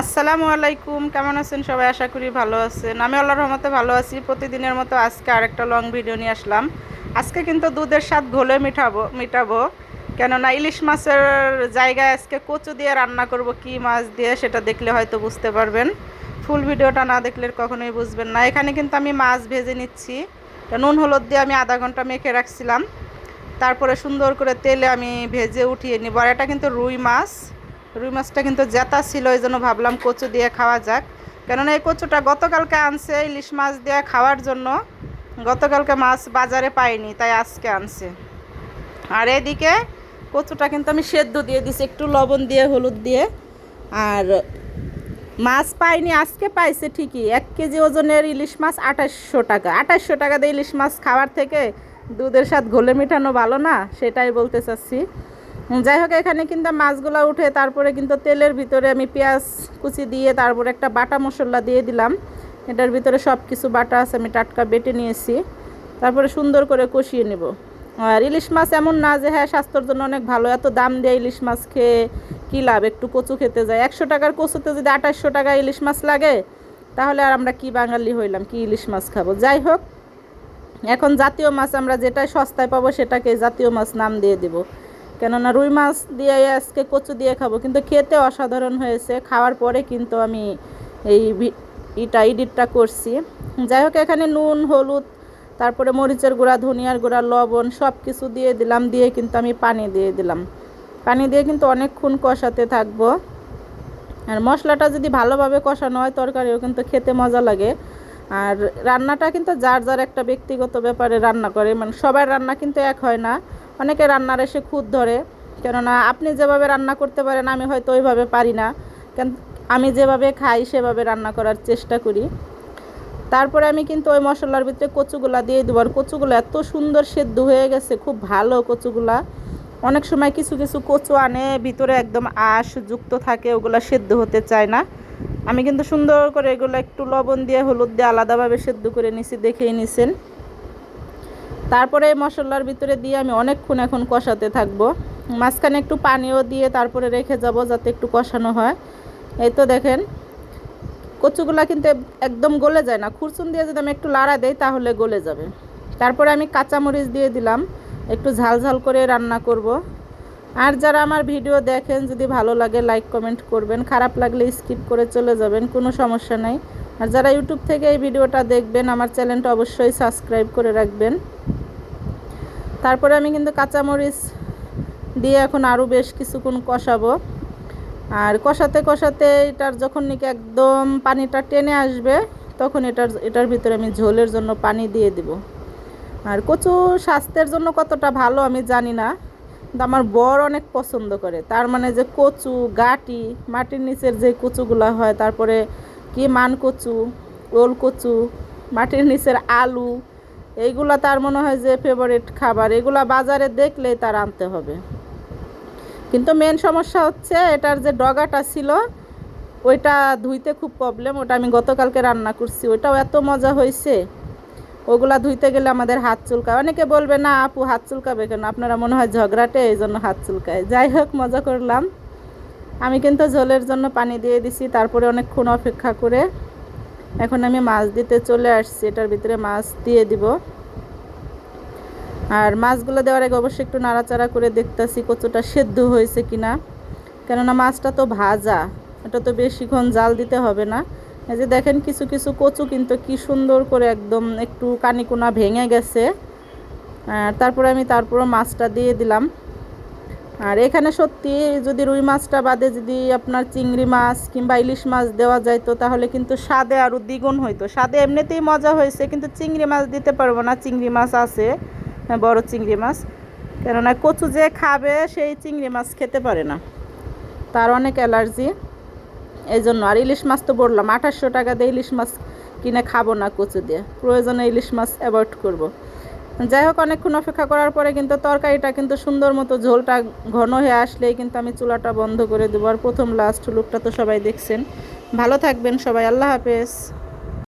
আসসালামু আলাইকুম, কেমন আছেন সবাই? আশা করি ভালো আছেন। আমি আল্লাহর রহমতে ভালো আছি। প্রতিদিনের মতো আজকে আরেকটা লং ভিডিও নিয়ে আসলাম। আজকে কিন্তু দুধের স্বাদ ঘোলে মিঠাবো, মিটাবো। কেননা ইলিশ মাছের জায়গায় আজকে কচু দিয়ে রান্না করব, কি মাছ দিয়ে সেটা দেখলে হয়তো বুঝতে পারবেন। ফুল ভিডিওটা না দেখলে কখনোই বুঝবেন না। এখানে কিন্তু আমি মাছ ভেজে নিচ্ছি। নুন, হলুদ দিয়ে আমি আধা ঘণ্টা মেখে রাখছিলাম। তারপরে সুন্দর করে তেলে আমি ভেজে উঠিয়ে নিব। আর এটা কিন্তু রুই মাছ। রুই মাছটা কিন্তু জেতা ছিল, এই জন্য ভাবলাম কচু দিয়ে খাওয়া যাক। কেননা এই কচুটা গতকালকে আনছে, ইলিশ মাছ দিয়ে খাওয়ার জন্য। গতকালকে মাছ বাজারে পাইনি, তাই আজকে আনছে। আর এদিকে কচুটা কিন্তু আমি সেদ্ধ দিয়ে দিছি, একটু লবণ দিয়ে, হলুদ দিয়ে। আর মাছ পাইনি, আজকে পাইছে ঠিকই। এক কেজি ওজনের ইলিশ মাছ আঠাশশো টাকা। আঠাশশো টাকা দিয়ে ইলিশ মাছ খাওয়ার থেকে দুধের সাথে ঘোলে মেটানো ভালো না, সেটাই বলতে চাচ্ছি। যাই হোক, এখানে কিন্তু মাছগুলো উঠে, তারপরে কিন্তু তেলের ভিতরে আমি পেঁয়াজ কুচি দিয়ে, তারপরে একটা বাটা মশলা দিয়ে দিলাম। এটার ভিতরে সব কিছু বাটা আছে, আমি টাটকা বেটে নিয়েছি। তারপরে সুন্দর করে কষিয়ে নেব। আর ইলিশ মাছ এমন না যে হ্যাঁ স্বাস্থ্যের জন্য অনেক ভালো। এত দাম দিয়ে ইলিশ মাছ খেয়ে কী লাভ? একটু কচু খেতে যায় একশো টাকার কচুতে যদি আঠাশশো টাকা ইলিশ মাছ লাগে, তাহলে আর আমরা কি বাঙালি হইলাম, কি ইলিশ মাছ খাব? যাই হোক, এখন জাতীয় মাছ আমরা যেটাই সস্তায় পাবো সেটাকে জাতীয় মাছ নাম দিয়ে দেবো। কেননা রুই মাছ দিয়ে আজকে কচু দিয়ে খাব। কিন্তু খেতে অসাধারণ হয়েছে। খাওয়ার পরে কিন্তু আমি এই ইটা, ইডিটটা করছি। যাই হোক, এখানে নুন, হলুদ, তারপরে মরিচের গুঁড়া, ধনিয়ার গুঁড়া, লবণ সব কিছু দিয়ে দিলাম। দিয়ে কিন্তু আমি পানি দিয়ে দিলাম। পানি দিয়ে কিন্তু অনেকক্ষণ কষাতে থাকব। আর মশলাটা যদি ভালোভাবে কষানো হয়, তরকারিও কিন্তু খেতে মজা লাগে। আর রান্নাটা কিন্তু যার যার একটা ব্যক্তিগত ব্যাপারে রান্না করে। মানে সবার রান্না কিন্তু এক হয় না। অনেকে রান্নার এসে খুদ ধরে, কেননা আপনি যেভাবে রান্না করতে পারেন, আমি হয়তো ওইভাবে পারি না। কেন, আমি যেভাবে খাই, সেভাবে রান্না করার চেষ্টা করি। তারপরে আমি কিন্তু ওই মশলার ভিতরে কচুগুলা দিয়ে দেবো। আর কচুগুলো এত সুন্দর সেদ্ধ হয়ে গেছে, খুব ভালো কচুগুলা। অনেক সময় কিছু কিছু কচু আনে, ভিতরে একদম আঁশ যুক্ত থাকে, ওগুলো সেদ্ধ হতে চায় না। আমি কিন্তু সুন্দর করে এগুলো একটু লবণ দিয়ে, হলুদ দিয়ে আলাদাভাবে সেদ্ধ করে নিছি, দেখেই নিছেন। তারপরে এই মশলার ভিতরে দিয়ে আমি অনেকক্ষণ এখন কষাতে থাকব। মাঝখানে একটু পানিও দিয়ে তারপরে রেখে যাব যাতে একটু কষানো হয়। এই তো দেখেন, কচুগুলা কিন্তু একদম গলে যায় না। খুরচুন দিয়ে যদি আমি একটু লাড়া দেই তাহলে গলে যাবে। তারপরে আমি কাঁচামরিচ দিয়ে দিলাম। একটু ঝাল ঝাল করে রান্না করব। আর যারা আমার ভিডিও দেখেন, যদি ভালো লাগে লাইক, কমেন্ট করবেন। খারাপ লাগলে স্কিপ করে চলে যাবেন, কোনো সমস্যা নাই। আর যারা ইউটিউব থেকে এই ভিডিওটা দেখবেন, আমার চ্যানেলটা অবশ্যই সাবস্ক্রাইব করে রাখবেন। তারপরে আমি কিন্তু কাঁচামরিচ দিয়ে এখন আরও বেশ কিছুক্ষণ কষাবো। আর কষাতে কষাতে এটার যখন নাকি একদম পানিটা টেনে আসবে, তখন এটার এটার ভিতরে আমি ঝোলের জন্য পানি দিয়ে দিব। আর কচু স্বাস্থ্যের জন্য কতটা ভালো আমি জানি না আমার বর অনেক পছন্দ করে। তার মানে যে কচু, গাটি, মাটির নিচের যে কচুগুলো হয়, তারপরে কি মান কচু, ওল কচু, মাটির নিচের আলু এইগুলো তার মনে হয় যে ফেভারিট খাবার, এগুলা বাজারে দেখলেই তার আনতে হবে। কিন্তু মেন সমস্যা হচ্ছে এটার যে ডগাটা ছিল, ওইটা ধুইতে খুব প্রবলেম ওটা আমি গতকালকে রান্না করছি, ওইটাও এত মজা হয়েছে ওগুলা ধুইতে গেলে আমাদের হাত চুলকায়। অনেকে বলবে, না আপু, হাত চুলকাবে কেন? আপনারা মনে হয় ঝগড়াটে এই জন্য হাত চুলকায়। যাই হোক, মজা করলাম। আমি কিন্তু ঝোলের জন্য পানি দিয়ে দিছি, তারপরে অনেকক্ষণ অপেক্ষা করে এখন আমি মাছ দিতে চলে আসছি, এটার ভিতরে মাছ দিয়ে দিব। আর মাছগুলো দেওয়ার আগে অবশ্যই একটু নাড়াচাড়া করে দেখতেছি কচুটা সেদ্ধ হয়েছে কিনা। কেননা মাছটা তো ভাজা, এটা তো বেশিক্ষণ জাল দিতে হবে না। এই যে দেখেন কিছু কিছু কচু কিন্তু কি সুন্দর করে একদম একটু কানিকোনা ভেঙে গেছে। তারপরে আমি তারপরে মাছটা দিয়ে দিলাম। আর এখানে সত্যি যদি রুই মাছটা বাদে যদি আপনার চিংড়ি মাছ কিংবা ইলিশ মাছ দেওয়া যাইতো তাহলে কিন্তু স্বাদে আরও দ্বিগুণ হইতো। স্বাদে এমনিতেই মজা হয়েছে কিন্তু চিংড়ি মাছ দিতে পারব না। চিংড়ি মাছ আছে হ্যাঁ, বড় চিংড়ি মাছ। কেননা কচু যে খাবে সেই চিংড়ি মাছ খেতে পারে না। তার অনেক অ্যালার্জি। এই জন্য আর ইলিশ মাছ তো বললাম আঠাশশো টাকা দিয়ে ইলিশ মাছ কিনে খাব না কচু দিয়ে। প্রয়োজনে ইলিশ মাছ অ্যাভয়েড করব। যাই হোক, অনেকক্ষণ অপেক্ষা করার পরে কিন্তু তরকারিটা কিন্তু সুন্দর মতো ঝোলটা ঘন হয়ে আসলেই কিন্তু আমি চুলাটা বন্ধ করে দেবো। আর প্রথম লাস্ট লুকটা তো সবাই দেখছেন। ভালো থাকবেন সবাই, আল্লাহ হাফেজ।